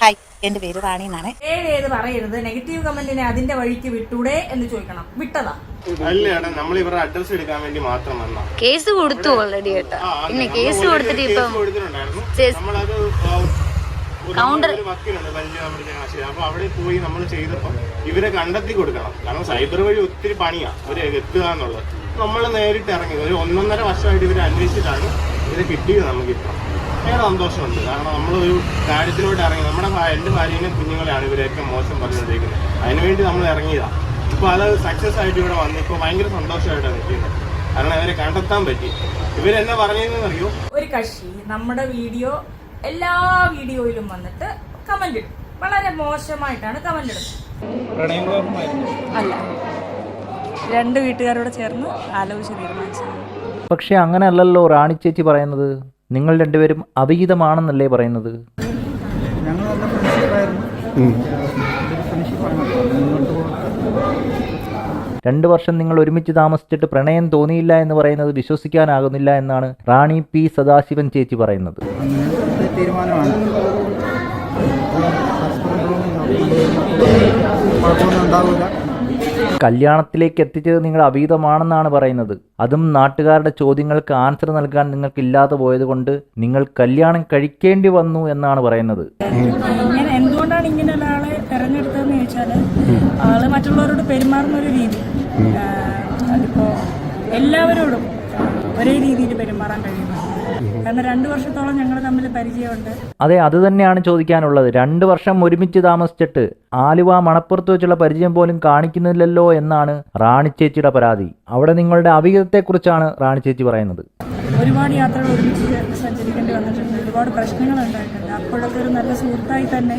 Hi എന്റെ പേര് റാണി എന്നാണ്. ഏത് ഏത് പറയരുത് നെഗറ്റീവ് കമന്റിനെ അതിന്റെ വഴിക്ക് വിട്ടൂടെ എന്ന് ചോദിക്കണം. വിട്ടതാ. കേസ് കൊടുത്തു ഓൾറെഡി കേട്ടോ പിന്നെ കേസ് കൊടുത്തിട്ട് ഇപ്പം കൗണ്ടർ വക്കീലുണ്ട് പഞ്ചാബ് ചങ്ങനാശ്ശേരി അപ്പൊ അവിടെ പോയി നമ്മൾ ചെയ്തപ്പോൾ ഇവരെ കണ്ടെത്തി കൊടുക്കണം. കാരണം സൈബർ വഴി ഒത്തിരി പണിയാ. ഒരു എത്തുക എന്നുള്ളത് നമ്മൾ നേരിട്ട് ഇറങ്ങി ഒരു ഒന്നൊന്നര വർഷമായിട്ട് ഇവരെ അന്വേഷിച്ചിട്ടാണ് ഇവരെ കിട്ടിയത് നമുക്കിപ്പം. ഭയങ്കര സന്തോഷമുണ്ട്. കാരണം നമ്മളൊരു കാര്യത്തിലോട്ട് ഇറങ്ങി നമ്മുടെ എന്റെ ഭാര്യയും കുഞ്ഞുങ്ങളെയാണ് ഇവരെയൊക്കെ മോശം പറഞ്ഞുകൊണ്ടിരിക്കുന്നത് അതിനുവേണ്ടി നമ്മൾ ഇറങ്ങിയതാണ് ഇപ്പൊ അത് സക്സസ് ആയിട്ട് ഇവിടെ വന്നു ഇപ്പൊ ഭയങ്കര സന്തോഷമായിട്ടാണ് നിൽക്കുന്നത്. കാരണം അവരെ കണ്ടെത്താൻ പറ്റി. ഇവരെന്നെ പറഞ്ഞതെന്ന് അറിയോ ഒരു കക്ഷി നമ്മുടെ വീഡിയോ എല്ലാ വീഡിയോയിലും വന്നിട്ട് കമന്റ് ഇടും. വളരെ മോശമായിട്ടാണ് കമന്റ് ഇടുന്നത്. അല്ല. രണ്ട് വീട്ടുകാരോട് ചേർന്ന് ആലോചിച്ച് തീരുമാനിച്ചത് പക്ഷെ അങ്ങനെയല്ലല്ലോ റാണി ചേച്ചി പറയുന്നത്. നിങ്ങൾ രണ്ടുപേരും അവിഹിതമാണെന്നല്ലേ പറയുന്നത് രണ്ടു വർഷം നിങ്ങൾ ഒരുമിച്ച് താമസിച്ചിട്ട് പ്രണയം തോന്നിയില്ല എന്ന് പറയുന്നത് വിശ്വസിക്കാനാകുന്നില്ല എന്നാണ് റാണി പി സദാശിവൻ ചേച്ചി പറയുന്നത് തീരുമാനമാണ് കല്യാണത്തിലേക്ക് എത്തിച്ചത് നിങ്ങൾ അവീതമാണെന്നാണ് പറയുന്നത്. അതും നാട്ടുകാരുടെ ചോദ്യങ്ങൾക്ക് ആൻസർ നൽകാൻ നിങ്ങൾക്ക് നിങ്ങൾക്കില്ലാതെ പോയതുകൊണ്ട് നിങ്ങൾ കല്യാണം കഴിക്കേണ്ടി വന്നു എന്നാണ് പറയുന്നത്. ഇങ്ങനെ എന്തുകൊണ്ടാണ് ഇങ്ങനെ ഒരാളെ തെരഞ്ഞെടുത്തതെന്ന് ചോദിച്ചാൽ ആൾ മറ്റുള്ളവരോട് പെരുമാറുന്ന ഒരു രീതി. അതിപ്പോ എല്ലാവരോടും ഒരേ രീതിയിൽ പെരുമാറാൻ കഴിയുന്നു കാരണം രണ്ടു വർഷത്തോളം ഞങ്ങൾ തമ്മിൽ പരിചയമുണ്ട്. അതെ അത് തന്നെയാണ് ചോദിക്കാനുള്ളത്. രണ്ട് വർഷം ഒരുമിച്ച് താമസിച്ചിട്ട് ആലുവ മണപ്പുറത്ത് വെച്ചുള്ള പരിചയം പോലും കാണിക്കുന്നില്ലല്ലോ എന്നാണ് റാണി ചേച്ചിയുടെ പരാതി. അവിടെ നിങ്ങളുടെ അവിഹിതത്തെക്കുറിച്ചാണ് റാണി ചേച്ചി പറയുന്നത്. ഒരുപാട് യാത്രകൾ ഒരുമിച്ച് സഞ്ചരിക്കേണ്ടി വന്നിട്ടുണ്ട്. ഒരുപാട് പ്രശ്നങ്ങൾ ഉണ്ടായിട്ടുണ്ട്. അപ്പോഴൊക്കെ ഒരു നല്ല സുഹൃത്തായി തന്നെ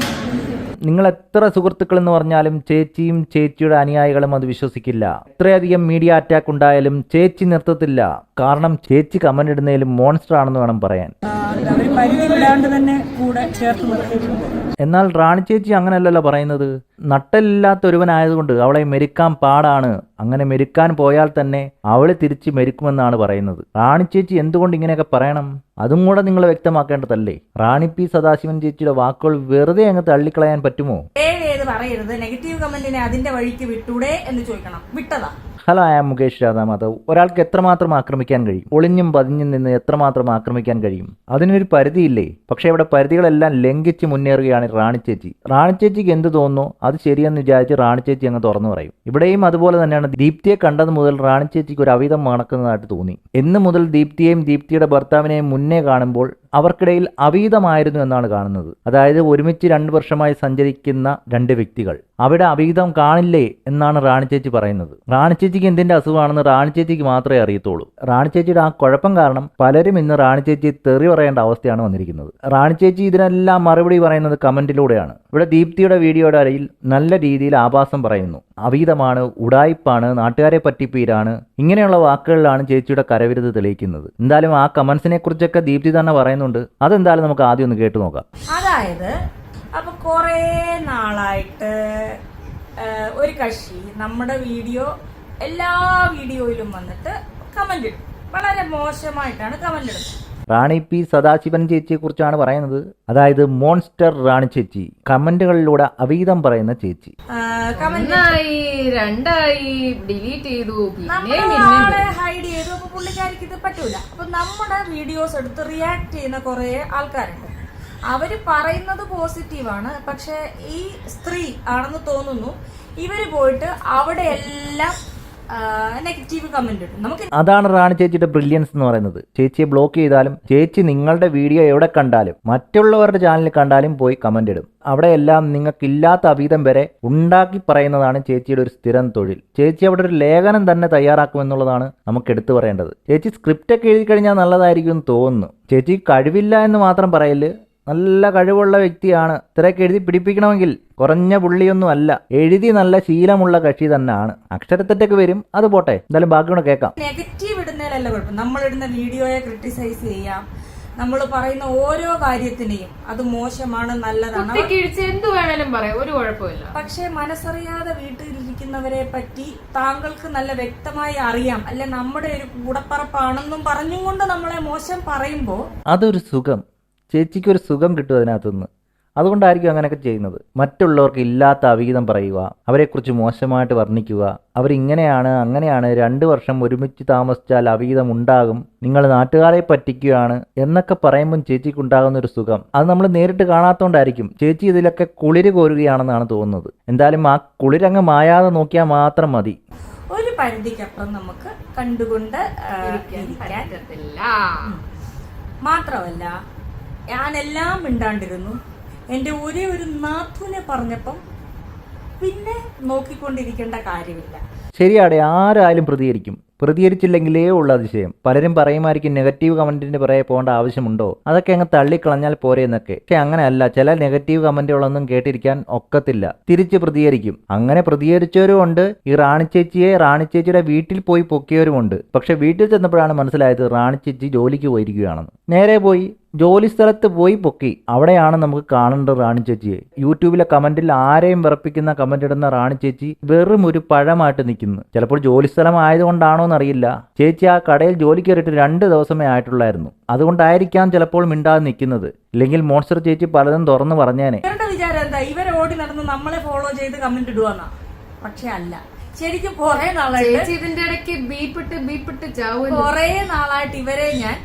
നിങ്ങൾ എത്ര സുഹൃത്തുക്കൾ എന്ന് പറഞ്ഞാലും ചേച്ചിയും ചേച്ചിയുടെ അനുയായികളും അത് വിശ്വസിക്കില്ല. ഇത്രയധികം മീഡിയ അറ്റാക്ക് ഉണ്ടായാലും ചേച്ചി നിർത്തത്തില്ല. കാരണം ചേച്ചി കമന്റ് ഇടുന്നതിലും മോൺസ്റ്റർ ആണെന്ന് വേണം പറയാൻ. തന്നെ കൂടെ എന്നാൽ റാണി ചേച്ചി അങ്ങനെയല്ലല്ലോ പറയുന്നത്. നട്ടലില്ലാത്ത ഒരുവനായതുകൊണ്ട് അവളെ മെരുക്കാൻ പാടാണ്. അങ്ങനെ മെരുക്കാൻ പോയാൽ തന്നെ അവളെ തിരിച്ച് മെരുക്കുമെന്നാണ് പറയുന്നത്. റാണി ചേച്ചി എന്തുകൊണ്ട് ഇങ്ങനെയൊക്കെ പറയണം? അതും കൂടെ നിങ്ങൾ വ്യക്തമാക്കേണ്ടതല്ലേ. റാണി പി സദാശിവൻ ചേച്ചിയുടെ വാക്കുകൾ വെറുതെ അങ്ങ് തള്ളിക്കളയാൻ പറ്റുമോ? പറയരുത്. നെഗറ്റീവ് കമന്റിനെ അതിന്റെ വഴിക്ക് വിട്ടൂടെ എന്ന് ചോദിക്കണം. വിട്ടതാ. ഹലോ ഐ മുകേഷ് രാധാമാധവ് ഒരാൾക്ക് എത്രമാത്രം ആക്രമിക്കാൻ കഴിയും? ഒളിഞ്ഞും പതിഞ്ഞും നിന്ന് എത്രമാത്രം ആക്രമിക്കാൻ കഴിയും? അതിനൊരു പരിധിയില്ലേ? പക്ഷേ ഇവിടെ പരിധികളെല്ലാം ലംഘിച്ച് മുന്നേറുകയാണ് റാണി ചേച്ചി. റാണി ചേച്ചിക്ക് എന്ത് തോന്നുന്നു? അത് ശരിയെന്ന് വിചാരിച്ച് റാണി ചേച്ചി അങ്ങ് തുറന്നു പറയും. ഇവിടെയും അതുപോലെ തന്നെയാണ് ദീപ്തിയെ കണ്ടത് മുതൽ റാണി ചേച്ചിക്ക് ഒരു അവിധം മണക്കുന്നതായിട്ട് തോന്നി. എന്ന് മുതൽ ദീപ്തിയെയും ദീപ്തിയുടെ ഭർത്താവിനെയും മുന്നേ കാണുമ്പോൾ അവർക്കിടയിൽ അവീതമായിരുന്നു എന്നാണ് കാണുന്നത്. അതായത് ഒരുമിച്ച് രണ്ട് വർഷമായി സഞ്ചരിക്കുന്ന രണ്ട് വ്യക്തികൾ. അവിടെ അവീതം കാണില്ലേ എന്നാണ് റാണി ചേച്ചി പറയുന്നത്. റാണി ചേച്ചിക്ക് എന്തിന്റെ അസുഖമാണെന്ന് റാണി ചേച്ചിക്ക് മാത്രമേ അറിയത്തുള്ളൂ. റാണി ചേച്ചിയുടെ ആ കുഴപ്പം കാരണം പലരും ഇന്ന് റാണി ചേച്ചി തെറി പറയേണ്ട അവസ്ഥയാണ് വന്നിരിക്കുന്നത്. റാണി ചേച്ചി ഇതിനെല്ലാം മറുപടി പറയുന്നത് കമന്റിലൂടെയാണ്. ഇവിടെ ദീപ്തിയുടെ വീഡിയോയുടെ അരയിൽ നല്ല രീതിയിൽ ആഭാസം പറയുന്നു. അവീതമാണ് ഉടായിപ്പാണ് നാട്ടുകാരെ പറ്റിപ്പീരാണ്. ഇങ്ങനെയുള്ള വാക്കുകളിലാണ് ചേച്ചിയുടെ കരവിരുത് തെളിയിക്കുന്നത്. എന്തായാലും ആ കമന്റ്സിനെ കുറിച്ചൊക്കെ ദീപ്തി തന്നെ പറയുന്നുണ്ട്. അതെന്തായാലും നമുക്ക് ആദ്യം ഒന്ന് കേട്ടു നോക്കാം. അതായത് അപ്പൊ കുറേ നാളായിട്ട് ഒരു കക്ഷി നമ്മുടെ വീഡിയോ എല്ലാ വീഡിയോയിലും വന്നിട്ട് കമന്റ് ഇടും. വളരെ മോശമായിട്ടാണ് കമന്റ് ഇടുന്നത്. റാണി പി സദാശിവൻ ചേച്ചിയെക്കുറിച്ചാണ് പറയുന്നത്. അതായത് മോൺസ്റ്റർ റാണി ചേച്ചി. കമന്റുകളിലൂടെ അവീതം പറയുന്ന ചേച്ചി. ഒന്നായി രണ്ടായി ഡിലീറ്റ് ചെയ്തു. പിന്നെ നമ്മൾ ആളെ ഹൈഡ് ചെയ്തു. അപ്പൊ പുള്ളിക്കാരിക്ക് ഇത് പറ്റൂല. അപ്പൊ നമ്മുടെ വീഡിയോസ് എടുത്ത് റിയാക്ട് ചെയ്യുന്ന കുറെ ആൾക്കാരുണ്ട്. അവർ പറയുന്നത് പോസിറ്റീവാണ് പക്ഷെ ഈ സ്ത്രീ ആണെന്ന് തോന്നുന്നു. ഇവർ പോയിട്ട് അവിടെ എല്ലാം നെഗറ്റീവ് കമന്റ് നമുക്ക് അതാണ് റാണി ചേച്ചിയുടെ ബ്രില്യൻസ് എന്ന് പറയുന്നത്. ചേച്ചിയെ ബ്ലോക്ക് ചെയ്താലും ചേച്ചി നിങ്ങളുടെ വീഡിയോ എവിടെ കണ്ടാലും മറ്റുള്ളവരുടെ ചാനലിൽ കണ്ടാലും പോയി കമന്റ് ഇടും. അവിടെയെല്ലാം നിങ്ങൾക്കില്ലാത്ത അവീതം വരെ ഉണ്ടാക്കി പറയുന്നതാണ് ചേച്ചിയുടെ ഒരു സ്ഥിരം തൊഴിൽ. ചേച്ചി അവിടെ ഒരു ലേഖനം തന്നെ തയ്യാറാക്കുമെന്നുള്ളതാണ് നമുക്ക് എടുത്തു പറയേണ്ടത്. ചേച്ചി സ്ക്രിപ്റ്റ് ഒക്കെ എഴുതി കഴിഞ്ഞാൽ നല്ലതായിരിക്കും എന്ന് തോന്നുന്നു. ചേച്ചി കഴിവില്ല എന്ന് മാത്രം പറയൽ നല്ല കഴിവുള്ള വ്യക്തിയാണ്. ഇത്രയൊക്കെ എഴുതി പിടിപ്പിക്കണമെങ്കിൽ കുറഞ്ഞ പുള്ളിയൊന്നും അല്ല. എഴുതി നല്ല ശീലമുള്ള കക്ഷി തന്നെയാണ്. അക്ഷരത്തെറ്റൊക്കെ വരും. അത് പോട്ടെ. എന്തായാലും ബാക്കിയോടെ കേൾക്കാം. നെഗറ്റീവ് ഇടുന്നതിലല്ല കുഴപ്പം. നമ്മൾ ഇടുന്ന വീഡിയോയെ ക്രിട്ടിസൈസ് ചെയ്യാം. നമ്മൾ പറയുന്ന ഓരോ കാര്യത്തിനെയും അത് മോശമാണ് നല്ലതാണ്. അവർ- കിഴിച്ച് എന്ത് വേണേലും പറയാം. ഒരു കുഴപ്പമില്ല. പക്ഷെ മനസ്സറിയാതെ വീട്ടിലിരിക്കുന്നവരെ പറ്റി താങ്കൾക്ക് നല്ല വ്യക്തമായി അറിയാം. അല്ലെ നമ്മുടെ ഒരു കൂടപ്പറപ്പാണെന്നും പറഞ്ഞും കൊണ്ട് നമ്മളെ മോശം പറയുമ്പോ അതൊരു സുഖം. ചേച്ചിക്ക് ഒരു സുഖം കിട്ടും അതിനകത്തുനിന്ന്. അതുകൊണ്ടായിരിക്കും അങ്ങനെയൊക്കെ ചെയ്യുന്നത്. മറ്റുള്ളവർക്ക് ഇല്ലാത്ത അവിഹിതം പറയുക അവരെക്കുറിച്ച് മോശമായിട്ട് വർണിക്കുക. അവരിങ്ങനെയാണ് അങ്ങനെയാണ് രണ്ട് വർഷം ഒരുമിച്ച് താമസിച്ചാൽ അവിഹിതം ഉണ്ടാകും നിങ്ങൾ നാട്ടുകാരെ പറ്റിക്കുകയാണ് എന്നൊക്കെ പറയുമ്പം ചേച്ചിക്ക് ഉണ്ടാകുന്ന ഒരു സുഖം. അത് നമ്മൾ നേരിട്ട് കാണാത്തോണ്ടായിരിക്കും. ചേച്ചി ഇതിലൊക്കെ കുളിര് കോരുകയാണെന്നാണ് തോന്നുന്നത്. എന്തായാലും ആ കുളിരങ്ങ് മായാതെ നോക്കിയാൽ മാത്രം മതി. ഒരു പരിധിക്കപ്പുറം നമുക്ക് കണ്ടുകൊണ്ട് മാത്രമല്ല ഞാനെല്ലാം മിണ്ടാണ്ടിരുന്നു. എന്റെ ഒരേ ഒരു നാഥുനെ പറഞ്ഞപ്പം പിന്നെ നോക്കിക്കൊണ്ടിരിക്കേണ്ട കാര്യമില്ല. ശരിയാടെ ആരായാലും പ്രതികരിക്കും. പ്രതികരിച്ചില്ലെങ്കിലേ ഉള്ള അതിശയം. പലരും പറയുമായിരിക്കും നെഗറ്റീവ് കമന്റിന് പുറകെ പോകേണ്ട ആവശ്യമുണ്ടോ? അതൊക്കെ അങ്ങ് തള്ളിക്കളഞ്ഞാൽ പോരെ എന്നൊക്കെ പക്ഷെ അങ്ങനെയല്ല. ചില നെഗറ്റീവ് കമന്റുകളൊന്നും കേട്ടിരിക്കാൻ ഒക്കത്തില്ല. തിരിച്ച് പ്രതികരിക്കും. അങ്ങനെ പ്രതികരിച്ചവരും ഉണ്ട്. ഈ റാണിച്ചേച്ചിയെ റാണിച്ചേച്ചിയുടെ വീട്ടിൽ പോയി പൊക്കിയവരുമുണ്ട് പക്ഷെ വീട്ടിൽ ചെന്നപ്പോഴാണ് മനസ്സിലായത് റാണിച്ചേച്ചി ജോലിക്ക് പോയിരിക്കുകയാണെന്ന്. നേരെ പോയി ജോലി സ്ഥലത്ത് പോയി പൊക്കി. അവിടെയാണ് നമുക്ക് കാണേണ്ടത് റാണി ചേച്ചിയെ. യൂട്യൂബിലെ കമന്റിൽ ആരെയും വിറപ്പിക്കുന്ന കമന്റ് ഇടുന്ന റാണി ചേച്ചി വെറും ഒരു പഴമായിട്ട് നിൽക്കുന്നു. ചിലപ്പോൾ ജോലി സ്ഥലം ആയതുകൊണ്ടാണോ എന്നറിയില്ല ചേച്ചി ആ കടയിൽ ജോലി കയറിയിട്ട് രണ്ട് ദിവസമേ ആയിട്ടുള്ളായിരുന്നു. അതുകൊണ്ടായിരിക്കാം ചിലപ്പോൾ മിണ്ടാതെ നിൽക്കുന്നത്. ഇല്ലെങ്കിൽ മോൺസ്റ്റർ ചേച്ചി പലതും തുറന്നു പറഞ്ഞേനെ. വിചാരം എന്താ? ഇവരെ ഓടി നടന്ന് നമ്മളെ ഫോളോ ചെയ്ത് കമന്റ് ഇടുവന്നാ. പക്ഷെ അല്ല. ശരിക്കും കൊറേ നാളായിട്ട് ഇതിന്റെ ഇടയ്ക്ക് ബീപ്പിട്ട് ബീപ്പിട്ട് കുറെ നാളായിട്ട് ഇവരെ ഞാൻ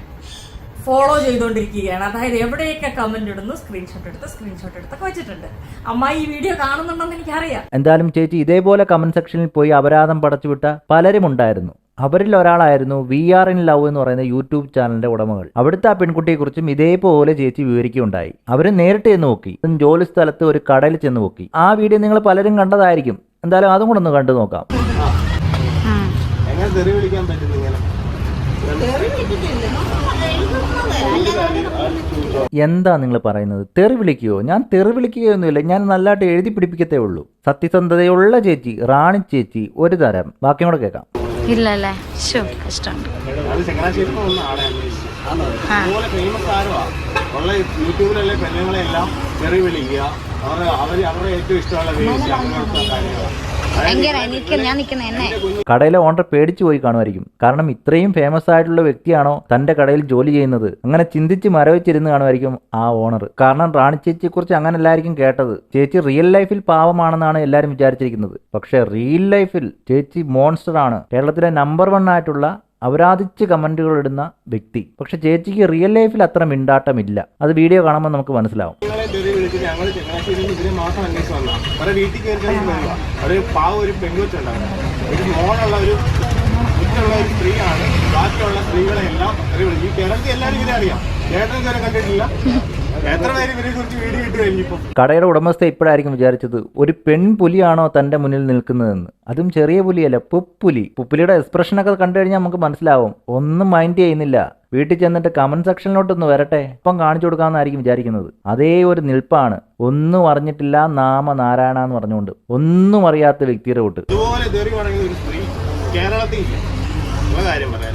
ഫോളോ ചെയ്തുകൊണ്ടിരിക്കുകയാണ് അതായത് എവിടെയൊക്കെ കമന്റ് ഇടുന്നു സ്ക്രീൻഷോട്ട് എടുത്ത് സ്ക്രീൻഷോട്ട് എടുത്തൊക്കെ വെച്ചിട്ടുണ്ട്. അമ്മ ഈ വീഡിയോ കാണുന്നുണ്ടെന്ന് എനിക്കറിയാം. എന്തായാലും ചേച്ചി ഇതേപോലെ കമന്റ് സെക്ഷനിൽ പോയി അപരാധം പടച്ചുവിട്ട പലരും ഉണ്ടായിരുന്നു. അവരിൽ ഒരാളായിരുന്നു വി ആർ ഇൻ ലവ് എന്ന് പറയുന്ന യൂട്യൂബ് ചാനലിന്റെ ഉടമകൾ. അവിടുത്തെ ആ പെൺകുട്ടിയെക്കുറിച്ചും ഇതേപോലെ ചേച്ചി വിവരിക്കുകയുണ്ടായി. അവർ നേരിട്ട് ചെന്ന് നോക്കി. ജോലി സ്ഥലത്ത് ഒരു കടയിൽ ചെന്ന് നോക്കി. ആ വീഡിയോ നിങ്ങൾ പലരും കണ്ടതായിരിക്കും. എന്തായാലും അതും കൂടെ ഒന്ന് കണ്ടു നോക്കാം. എങ്ങനെ തെറി ഇങ്ങനെ? എന്താ നിങ്ങൾ പറയുന്നത്? തെറി വിളിക്കുകയോ ഞാൻ തെറി വിളിക്കുകയൊന്നുമില്ല ഞാൻ നല്ലതായിട്ട് എഴുതി പിടിപ്പിക്കത്തേ ഉള്ളൂ. സത്യസന്ധതയുള്ള ചേച്ചി റാണി ചേച്ചി ഒരു തരം. ബാക്കിയും കൂടെ കേൾക്കാം. ഇല്ലല്ലേ? കഷ്ടമുണ്ട്. ഉള്ള യൂട്യൂബിലുള്ള തെറി വിളിക്കുക അവർ അവർ അവരുടെ ഏറ്റവും ഇഷ്ടമുള്ള വേസ്റ്റ് കടയിലെ ഓണർ പേടിച്ചു പോയി കാണുമായിരിക്കും. കാരണം ഇത്രയും ഫേമസ് ആയിട്ടുള്ള വ്യക്തിയാണോ തന്റെ കടയിൽ ജോലി ചെയ്യുന്നത്? അങ്ങനെ ചിന്തിച്ച് മരവിച്ചിരുന്ന് കാണുമായിരിക്കും ആ ഓണർ. കാരണം റാണി ചേച്ചിയെ കുറിച്ച് അങ്ങനെ എല്ലാവർക്കും കേട്ടത്. ചേച്ചി റിയൽ ലൈഫിൽ പാവമാണെന്നാണ് എല്ലാവരും വിചാരിച്ചിരിക്കുന്നത്. പക്ഷെ റിയൽ ലൈഫിൽ ചേച്ചി മോൺസ്റ്റർ ആണ് കേരളത്തിലെ നമ്പർ വൺ ആയിട്ടുള്ള അവരാധിച്ച് കമന്റുകൾ ഇടുന്ന വ്യക്തി. പക്ഷെ ചേച്ചിക്ക് റിയൽ ലൈഫിൽ അത്ര മിണ്ടാട്ടമില്ല. അത് വീഡിയോ കാണുമ്പോൾ നമുക്ക് മനസ്സിലാവും. വിളിച്ച് ഞങ്ങൾ ചങ്ങനാശ്ശേരി ഇതിനെ മാത്രം അന്വേഷിച്ച് വന്നാൽ അവരെ വീട്ടിൽ കയറി കഴിഞ്ഞ് വരിക ഒരു പാവ ഒരു പെൺകൊച്ചുണ്ടായിരുന്നു ഒരു മോളുള്ള ഒരു കുറ്റുള്ള ഒരു സ്ത്രീയാണ്. ബാക്കിയുള്ള സ്ത്രീകളെ എല്ലാം തെറി വിളിക്കും ഈ കേരളത്തിൽ എല്ലാവരും ഇവരെ അറിയാം. ചേട്ടൻ ഇതുവരെ കണ്ടിട്ടില്ല. കടയുടെ ഉടമസ്ഥ ഇപ്പോഴായിരിക്കും വിചാരിച്ചത് ഒരു പെൺപുലിയാണോ തന്റെ മുന്നിൽ നിൽക്കുന്നതെന്ന്? അതും ചെറിയ പുലിയല്ല പുപ്പുലി. പുപ്പുലിയുടെ എക്സ്പ്രഷനൊക്കെ കണ്ടു കഴിഞ്ഞാൽ നമുക്ക് മനസ്സിലാവും. ഒന്നും മൈൻഡ് ചെയ്യുന്നില്ല. വീട്ടിൽ ചെന്നിട്ട് കമന്റ് സെക്ഷനിലോട്ടൊന്ന് വരട്ടെ. ഇപ്പം കാണിച്ചു കൊടുക്കാമെന്നായിരിക്കും വിചാരിക്കുന്നത്. അതേ ഒരു നിൽപ്പാണ്. ഒന്നും അറിഞ്ഞിട്ടില്ല നാമ നാരായണ എന്ന് പറഞ്ഞുകൊണ്ട്. ഒന്നും അറിയാത്ത വ്യക്തിയുടെ കൂട്ട്. ഇതുപോലെ തെറി പറയുന്ന ഒരു സ്ത്രീ കേരളത്തിൽ ഇല്ല. ഉള്ള കാര്യം പറയാൻ.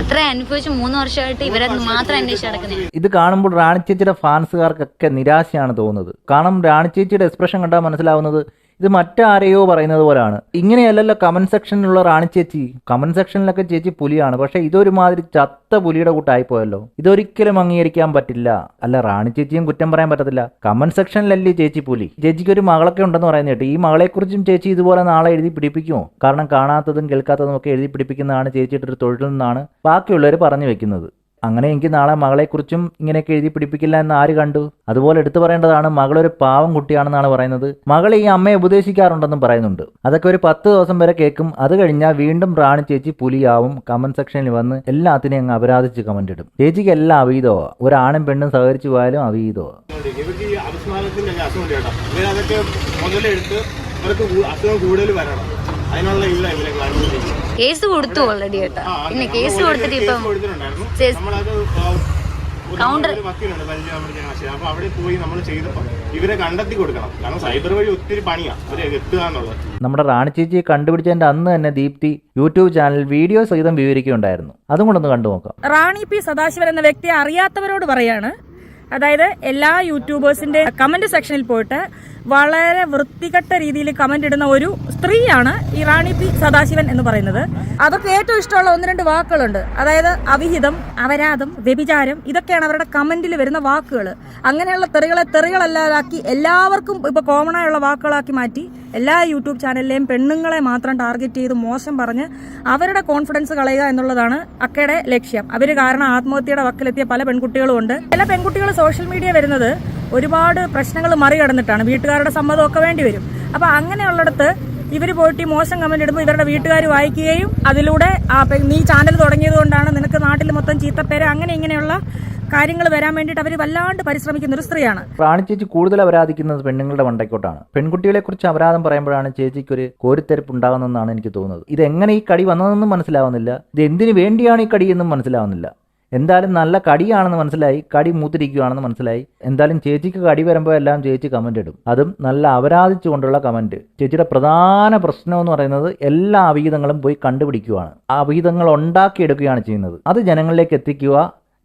അത്ര അനുഭവിച്ച് മൂന്ന് വർഷമായിട്ട് ഇവരെ മാത്രം അന്വേഷിച്ച് നടക്കുന്നത് ഇത് കാണുമ്പോൾ റാണി ചേച്ചിയുടെ ഫാൻസുകാർക്കൊക്കെ നിരാശയാണ് തോന്നുന്നത്. കാരണം റാണിച്ചേച്ചിയുടെ എക്സ്പ്രഷൻ കണ്ടാൽ മനസ്സിലാവുന്നത് ഇത് മറ്റാരെയോ പറയുന്നത് പോലാണ്. ഇങ്ങനെയല്ലല്ലോ കമന്റ് സെക്ഷനിലുള്ള റാണി ചേച്ചി. കമന്റ് സെക്ഷനിലൊക്കെ ചേച്ചി പുലിയാണ്. പക്ഷെ ഇതൊരുമാതിരി ചത്ത പുലിയുടെ കൂട്ടായിപ്പോയല്ലോ. ഇതൊരിക്കലും അംഗീകരിക്കാൻ പറ്റില്ല. അല്ല റാണി ചേച്ചിയും കുറ്റം പറയാൻ പറ്റത്തില്ല. കമന്റ് സെക്ഷനിലല്ലേ ചേച്ചി പുലി? ചേച്ചിക്ക് ഒരു മകളൊക്കെ ഉണ്ടെന്ന് പറയുന്നത് കേട്ടോ ഈ മകളെക്കുറിച്ചും ചേച്ചി ഇതുപോലെ നാളെ എഴുതി പിടിപ്പിക്കുമോ കാരണം കാണാത്തതും കേൾക്കാത്തതും ഒക്കെ എഴുതി പിടിപ്പിക്കുന്നതാണ് ചേച്ചിയുടെ ഒരു തൊഴിൽ നിന്നാണ് ബാക്കിയുള്ളവർ പറഞ്ഞു വെക്കുന്നത്. അങ്ങനെ എനിക്ക് നാളെ മകളെക്കുറിച്ചും ഇങ്ങനെയൊക്കെ എഴുതി പിടിപ്പിക്കില്ല എന്ന് ആര് കണ്ടു? അതുപോലെ എടുത്തു പറയേണ്ടതാണ് മകളൊരു പാവം കുട്ടിയാണെന്നാണ് പറയുന്നത്. മകൾ ഈ അമ്മയെ ഉപദേശിക്കാറുണ്ടെന്നും പറയുന്നുണ്ട്. അതൊക്കെ ഒരു പത്ത് ദിവസം വരെ കേൾക്കും. അത് കഴിഞ്ഞാൽ വീണ്ടും റാണി ചേച്ചി പുലിയാവും കമന്റ് സെക്ഷനിൽ വന്ന് എല്ലാത്തിനെയും അങ്ങ് അപരാധിച്ച് കമന്റ് ഇടും. ചേച്ചിക്ക് എല്ലാം അവീതോ? ഒരാണും പെണ്ണും സഹകരിച്ചു പോയാലും അവീതോ? അസുഖം കൂടുതൽ വരണം. അതിനുള്ള ഇല്ല ഇവരെ കേസ് കൊടുത്തു ഓൾറെഡി കേട്ടോ. പിന്നെ കേസ് കൊടുത്തിട്ട് ഇപ്പം കൗണ്ടർ അപ്പൊ അവിടെ പോയി നമ്മൾ ഇവരെ കണ്ടെത്തി കൊടുക്കണം. കാരണം സൈബർ വഴി ഒത്തിരി പണിയാണ് ഇവരെ എത്തുക എന്നുള്ളത്. നമ്മുടെ റാണി ചേച്ചിയെ കണ്ടുപിടിച്ചതിന്റെ അന്ന് തന്നെ ദീപ്തി യൂട്യൂബ് ചാനൽ വീഡിയോ സഹിതം വിവരിക്കുകയുണ്ടായിരുന്നു. അതും കൂടെ ഒന്ന് കണ്ടു നോക്കാം. റാണി പി സദാശിവൻ എന്ന വ്യക്തിയെ അറിയാത്തവരോട് പറയാണ്. അതായത് എല്ലാ യൂട്യൂബേഴ്സിന്റെ കമന്റ് സെക്ഷനിൽ പോയിട്ട് വളരെ വൃത്തികെട്ട രീതിയിൽ കമന്റ് ഇടുന്ന ഒരു സ്ത്രീയാണ് ഈ റാണി പി സദാശിവൻ എന്ന് പറയുന്നത്. അവർക്ക് ഏറ്റവും ഇഷ്ടമുള്ള ഒന്ന് രണ്ട് വാക്കുകളുണ്ട്. അതായത് അവിഹിതം അപരാധം വ്യഭിചാരം ഇതൊക്കെയാണ് അവരുടെ കമന്റിൽ വരുന്ന വാക്കുകൾ അങ്ങനെയുള്ള തെറികളെ തെറികളല്ലാതാക്കി എല്ലാവർക്കും ഇപ്പൊ കോമൺ ആയുള്ള വാക്കുകളാക്കി മാറ്റി എല്ലാ യൂട്യൂബ് ചാനലിലെയും പെണ്ണുങ്ങളെ മാത്രം ടാർഗറ്റ് ചെയ്ത് മോശം പറഞ്ഞ് അവരുടെ കോൺഫിഡൻസ് കളയുക എന്നുള്ളതാണ് അക്കയുടെ ലക്ഷ്യം. അവർ കാരണം ആത്മഹത്യയുടെ വക്കിലെത്തിയ പല പെൺകുട്ടികളും ഉണ്ട്. ചില പെൺകുട്ടികൾ സോഷ്യൽ മീഡിയ വരുന്നത് ഒരുപാട് പ്രശ്നങ്ങൾ മറികടന്നിട്ടാണ് വീട്ടുകാരുടെ സമ്മതമൊക്കെ വേണ്ടി വരും. അപ്പൊ അങ്ങനെയുള്ളിടത്ത് ഇവർ പോയിട്ട് ഈ മോശം കമന്റ് ഇടുമ്പോൾ ഇവരുടെ വീട്ടുകാർ വായിക്കുകയും അതിലൂടെ നീ ചാനൽ തുടങ്ങിയത് കൊണ്ടാണ് നിനക്ക് നാട്ടിൽ മൊത്തം ചീത്തപ്പേര് അങ്ങനെ ഇങ്ങനെയുള്ള കാര്യങ്ങൾ വരാൻ വേണ്ടിയിട്ട് അവർ വല്ലാണ്ട് പരിശ്രമിക്കുന്ന ഒരു സ്ത്രീയാണ്. റാണി ചേച്ചി കൂടുതൽ അപരാധിക്കുന്നത് പെണ്ണുങ്ങളുടെ മണ്ടയ്ക്കോട്ടാണ്. പെൺകുട്ടികളെ കുറിച്ച് അപരാധം പറയുമ്പോഴാണ് ചേച്ചിക്ക് ഒരു കോരിത്തെരപ്പ് ഉണ്ടാകുന്നതെന്നാണ് എനിക്ക് തോന്നുന്നത്. ഇത് എങ്ങനെ ഈ കടി വന്നതെന്നും മനസ്സിലാവുന്നില്ല. ഇത് എന്തിനു വേണ്ടിയാണ് ഈ കടിയെന്നും മനസ്സിലാവുന്നില്ല. എന്തായാലും നല്ല കടിയാണെന്ന് മനസ്സിലായി കടി മൂത്തിരിക്കുകയാണെന്ന് മനസ്സിലായി. എന്തായാലും ചേച്ചിക്ക് കടി വരുമ്പോൾ എല്ലാം ചേച്ചി കമന്റ് ഇടും. അതും നല്ല അപരാധിച്ചുകൊണ്ടുള്ള കമന്റ് ചേച്ചിയുടെ പ്രധാന പ്രശ്നം എന്ന് പറയുന്നത് എല്ലാ അവിഹിതങ്ങളും പോയി കണ്ടുപിടിക്കുകയാണ് ആ അവിഹിതങ്ങൾ ഉണ്ടാക്കിയെടുക്കുകയാണ് ചെയ്യുന്നത്. അത് ജനങ്ങളിലേക്ക് എത്തിക്കുക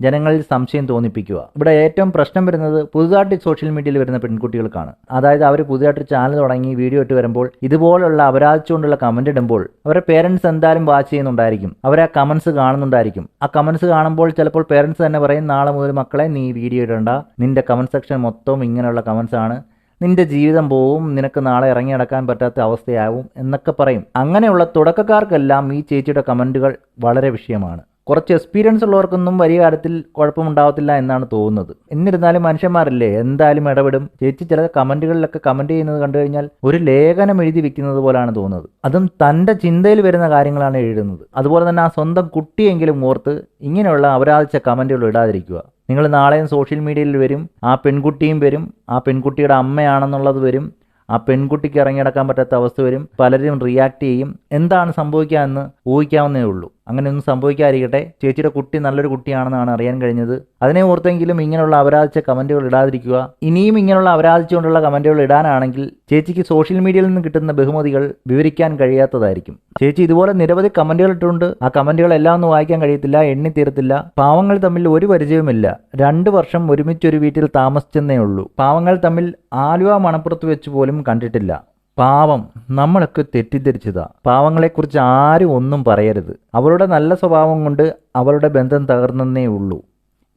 ജനങ്ങളിൽ സംശയം തോന്നിപ്പിക്കുക. ഇവിടെ ഏറ്റവും പ്രശ്നം വരുന്നത് പുതുതായിട്ട് സോഷ്യൽ മീഡിയയിൽ വരുന്ന പെൺകുട്ടികൾക്കാണ്. അതായത് അവർ പുതുതായിട്ട് ചാനൽ തുടങ്ങി വീഡിയോ ഇട്ട് വരുമ്പോൾ ഇതുപോലുള്ള അപരാധിച്ചുകൊണ്ടുള്ള കമന്റ് ഇടുമ്പോൾ അവരുടെ പേരൻസ് എന്തായാലും വാച്ച് ചെയ്യുന്നുണ്ടായിരിക്കും. അവർ ആ കമന്റ്സ് കാണുന്നുണ്ടായിരിക്കും. ആ കമന്റ്സ് കാണുമ്പോൾ ചിലപ്പോൾ പേരൻസ് തന്നെ പറയും നാളെ മുതൽ മക്കളെ നീ വീഡിയോ ഇടണ്ട. നിന്റെ കമന്റ് സെക്ഷൻ മൊത്തം ഇങ്ങനെയുള്ള കമന്റ്സ് ആണ്. നിന്റെ ജീവിതം പോവും. നിനക്ക് നാളെ ഇറങ്ങി നടക്കാൻ പറ്റാത്ത അവസ്ഥയാവും. എന്നൊക്കെ പറയും. അങ്ങനെയുള്ള തുടക്കക്കാർക്കെല്ലാം ഈ ചേച്ചിയുടെ കമന്റുകൾ വളരെ വിഷയമാണ്. കുറച്ച് എക്സ്പീരിയൻസ് ഉള്ളവർക്കൊന്നും വലിയ കാര്യത്തിൽ കുഴപ്പമുണ്ടാവത്തില്ല എന്നാണ് തോന്നുന്നത്. എന്നിരുന്നാലും മനുഷ്യന്മാരല്ലേ എന്തായാലും ഇടപെടും. ചേച്ചി ചില കമന്റുകളിലൊക്കെ കമന്റ് ചെയ്യുന്നത് കണ്ടു കഴിഞ്ഞാൽ ഒരു ലേഖനം എഴുതി വെക്കുന്നത് പോലാണ് തോന്നുന്നത്. അതും തന്റെ ചിന്തയിൽ വരുന്ന കാര്യങ്ങളാണ് എഴുതുന്നത്. അതുപോലെ തന്നെ ആ സ്വന്തം കുട്ടിയെങ്കിലും ഓർത്ത് ഇങ്ങനെയുള്ള അപരാധിച്ച കമന്റുകൾ ഇടാതിരിക്കുക. നിങ്ങൾ നാളെയും സോഷ്യൽ മീഡിയയിൽ വരും ആ പെൺകുട്ടിയും വരും ആ പെൺകുട്ടിയുടെ അമ്മയാണെന്നുള്ളത് വരും ആ പെൺകുട്ടിക്ക് ഇറങ്ങിയടക്കാൻ പറ്റാത്ത അവസ്ഥ വരും പലരും റിയാക്ട് ചെയ്യും. എന്താണ് സംഭവിക്കുക എന്ന് ഊഹിക്കാവുന്നേ ഉള്ളൂ. അങ്ങനെയൊന്നും സംഭവിക്കാതിരിക്കട്ടെ. ചേച്ചിയുടെ കുട്ടി നല്ലൊരു കുട്ടിയാണെന്നാണ് അറിയാൻ കഴിഞ്ഞത്. അതിനെ ഓർത്തെങ്കിലും ഇങ്ങനെയുള്ള അപരാധിച്ച കമന്റുകൾ ഇടാതിരിക്കുക. ഇനിയും ഇങ്ങനെയുള്ള അപരാധിച്ചുകൊണ്ടുള്ള കമന്റുകൾ ഇടാനാണെങ്കിൽ ചേച്ചിക്ക് സോഷ്യൽ മീഡിയയിൽ നിന്ന് കിട്ടുന്ന ബഹുമതികൾ വിവരിക്കാൻ കഴിയാത്തതായിരിക്കും. ചേച്ചി ഇതുപോലെ നിരവധി കമന്റുകൾ ഇട്ടിട്ടുണ്ട്. ആ കമന്റുകളെല്ലാം ഒന്നും വായിക്കാൻ കഴിയത്തില്ല എണ്ണി തീരത്തില്ല. പാവങ്ങൾ തമ്മിൽ ഒരു പരിചയവുമില്ല. രണ്ട് വർഷം ഒരുമിച്ചൊരു വീട്ടിൽ താമസിച്ചെന്നേ ഉള്ളൂ. പാവങ്ങൾ തമ്മിൽ ആലുവ മണപ്പുറത്ത് വെച്ച് പോലും കണ്ടിട്ടില്ല. പാവം നമ്മളൊക്കെ തെറ്റിദ്ധരിച്ചതാ. പാവങ്ങളെക്കുറിച്ച് ആരും ഒന്നും പറയരുത്. അവളുടെ നല്ല സ്വഭാവം കൊണ്ട് അവളുടെ ബന്ധം തകർന്നെന്നേ ഉള്ളൂ.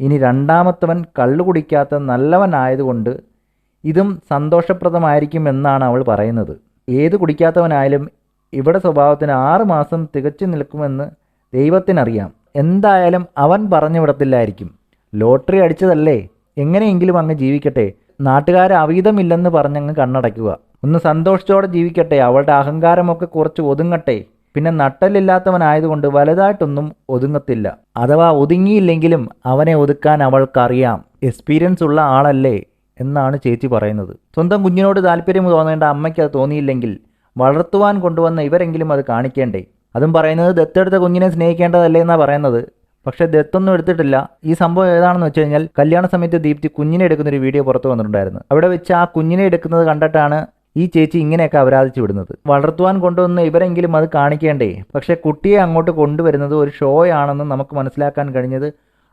ഇനി രണ്ടാമത്തവൻ കള്ളു കുടിക്കാത്ത നല്ലവനായതുകൊണ്ട് ഇതും സന്തോഷപ്രദമായിരിക്കും എന്നാണ് അവൾ പറയുന്നത്. ഏത് കുടിക്കാത്തവനായാലും ഇവിടെ സ്വഭാവത്തിന് ആറുമാസം തികച്ചു നിൽക്കുമെന്ന് ദൈവത്തിനറിയാം. എന്തായാലും അവൻ പറഞ്ഞു വിടത്തില്ലായിരിക്കും ലോട്ടറി അടിച്ചതല്ലേ? എങ്ങനെയെങ്കിലും അങ്ങ് ജീവിക്കട്ടെ. നാട്ടുകാർ അവീതമില്ലെന്ന് പറഞ്ഞങ്ങ് കണ്ണടയ്ക്കുക. ഒന്ന് സന്തോഷത്തോടെ ജീവിക്കട്ടെ. അവളുടെ അഹങ്കാരമൊക്കെ കുറച്ച് ഒതുങ്ങട്ടെ. പിന്നെ നട്ടലില്ലാത്തവനായതുകൊണ്ട് വലുതായിട്ടൊന്നും ഒതുങ്ങത്തില്ല. അഥവാ ഒതുങ്ങിയില്ലെങ്കിലും അവനെ ഒതുക്കാൻ അവൾക്കറിയാം. എക്സ്പീരിയൻസ് ഉള്ള ആളല്ലേ എന്നാണ് ചേച്ചി പറയുന്നത്. സ്വന്തം കുഞ്ഞിനോട് താല്പര്യം തോന്നേണ്ട അമ്മയ്ക്ക് അത് തോന്നിയില്ലെങ്കിൽ വളർത്തുവാൻ കൊണ്ടുവന്ന ഇവരെങ്കിലും അത് കാണിക്കേണ്ടേ? അതും പറയുന്നത് ദത്തെടുത്ത കുഞ്ഞിനെ സ്നേഹിക്കേണ്ടതല്ലേ എന്നാണ് പറയുന്നത്. പക്ഷേ ദത്തൊന്നും എടുത്തിട്ടില്ല. ഈ സംഭവം ഏതാണെന്ന് വെച്ച് കഴിഞ്ഞാൽ കല്യാണ സമയത്ത് ദീപ്തി കുഞ്ഞിനെ എടുക്കുന്ന ഒരു വീഡിയോ പുറത്തു വന്നിട്ടുണ്ടായിരുന്നു. അവിടെ വെച്ച് ആ കുഞ്ഞിനെ എടുക്കുന്നത് കണ്ടിട്ടാണ് ഈ ചേച്ചി ഇങ്ങനെയൊക്കെ അപരാധിച്ചു വിടുന്നത്. വളർത്തുവാൻ കൊണ്ടുവന്ന ഇവരെങ്കിലും അത് കാണിക്കേണ്ടേ? പക്ഷേ കുട്ടിയെ അങ്ങോട്ട് കൊണ്ടുവരുന്നത് ഒരു ഷോ ആണെന്ന് നമുക്ക് മനസ്സിലാക്കാൻ കഴിഞ്ഞത്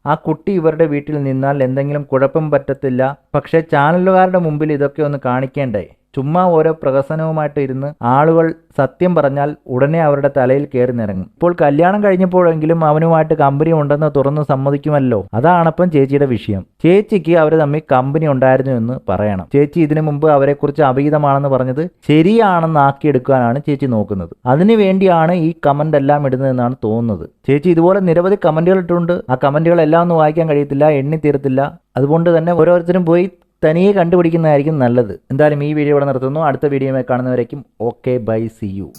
ആ കുട്ടി ഇവരുടെ വീട്ടിൽ നിന്നാൽ എന്തെങ്കിലും കുഴപ്പം പറ്റത്തില്ല. പക്ഷേ ചാനലുകാരുടെ മുമ്പിൽ ഇതൊക്കെ ഒന്ന് കാണിക്കേണ്ടേ? ചുമ്മാ ഓരോ പ്രഹസനവുമായിട്ട് ഇരുന്ന് ആളുകൾ സത്യം പറഞ്ഞാൽ ഉടനെ അവരുടെ തലയിൽ കയറി നിറങ്ങും ഇപ്പോൾ കല്യാണം കഴിഞ്ഞപ്പോഴെങ്കിലും അവനുമായിട്ട് കമ്പനി ഉണ്ടെന്ന് തുറന്ന് സമ്മതിക്കുമല്ലോ. അതാണപ്പം ചേച്ചിയുടെ വിഷയം. ചേച്ചിക്ക് അവർ തമ്മിൽ കമ്പനി ഉണ്ടായിരുന്നു എന്ന് പറയണം. ചേച്ചി ഇതിനു മുമ്പ് അവരെക്കുറിച്ച് അപീതമാണെന്ന് പറഞ്ഞത് ശരിയാണെന്ന് ആക്കിയെടുക്കാനാണ് ചേച്ചി നോക്കുന്നത്. അതിനു വേണ്ടിയാണ് ഈ കമന്റ് എല്ലാം ഇടുന്നതെന്നാണ് തോന്നുന്നത്. ചേച്ചി ഇതുപോലെ നിരവധി കമന്റുകൾ ഇട്ടുണ്ട് ആ കമന്റുകളെല്ലാം ഒന്നും വായിക്കാൻ കഴിയത്തില്ല എണ്ണി തീരത്തില്ല അതുകൊണ്ട് തന്നെ ഓരോരുത്തരും പോയി തനിയെ കണ്ടുപിടിക്കുന്നതായിരിക്കും നല്ലത്. എന്തായാലും ഈ വീഡിയോ ഇവിടെ നിർത്തുന്നു. അടുത്ത വീഡിയോ കാണുന്നവരേക്കും okay bye see you.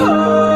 Oh